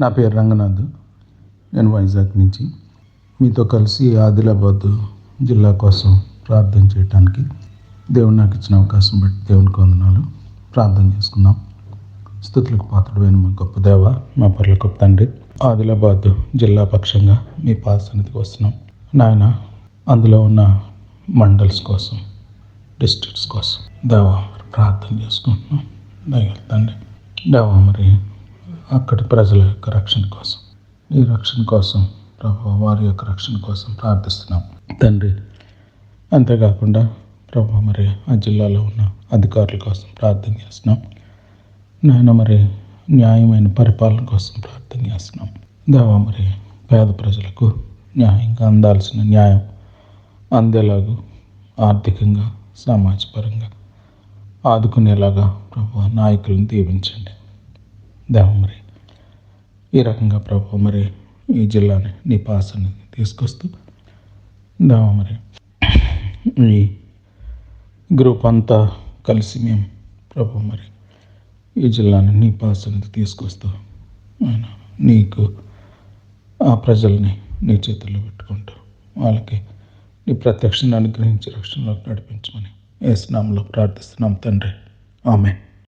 నా పేరు రంగనాథ్. నేను వైజాగ్ నుంచి. మీతో కలిసి ఆదిలాబాద్ జిల్లా కోసం ప్రార్థన చేయడానికి దేవుడు నాకు ఇచ్చిన అవకాశం బట్టి దేవునికి వందనాలు. ప్రార్థన చేసుకుందాం. స్థుతులకు పాత్రుడైన మా గొప్ప దేవ మా పర్ల గొప్ప తండ్రి ఆదిలాబాద్ జిల్లా పక్షంగా మీ పాసన్నిధికి వస్తున్నాం. నాయన అందులో ఉన్న మండల్స్ కోసం డిస్ట్రిక్ట్స్ కోసం దేవా ప్రార్థన చేసుకుంటున్నాం. దయగల తండ్రి. దేవా మరి అక్కడి ప్రజల యొక్క రక్షణ కోసం. ఈ రక్షణ కోసం ప్రభు వారి యొక్క రక్షణ కోసం ప్రార్థిస్తున్నాం. తండ్రి అంతేకాకుండా ప్రభు మరి ఆ జిల్లాలో ఉన్న అధికారుల కోసం ప్రార్థన చేస్తున్నాం. నాయన మరి న్యాయమైన పరిపాలన కోసం ప్రార్థన చేస్తున్నాం. దేవా మరి పేద ప్రజలకు న్యాయంగా అందాల్సిన న్యాయం అందేలాగా ఆర్థికంగా సామాజికపరంగా ఆదుకునేలాగా ప్రభు నాయకులను దీవించండి. దేవ మరి. ఈ రకంగా ప్రభు మరి ఈ జిల్లాని నీ పాసని తీసుకొస్తూ దేవ మరి ఈ గ్రూప్ అంతా కలిసి మేము ప్రభు మరి ఈ జిల్లాని నీ పాసనికి తీసుకొస్తూ ఆయన నీకు ఆ ప్రజల్ని నీ చేతుల్లో పెట్టుకుంటూ వాళ్ళకి నీ ప్రత్యక్షను అనుగ్రహించి రక్షణలోకి నడిపించమని ఏ స్నామంలో ప్రార్థిస్తున్నాం తండ్రి. ఆమె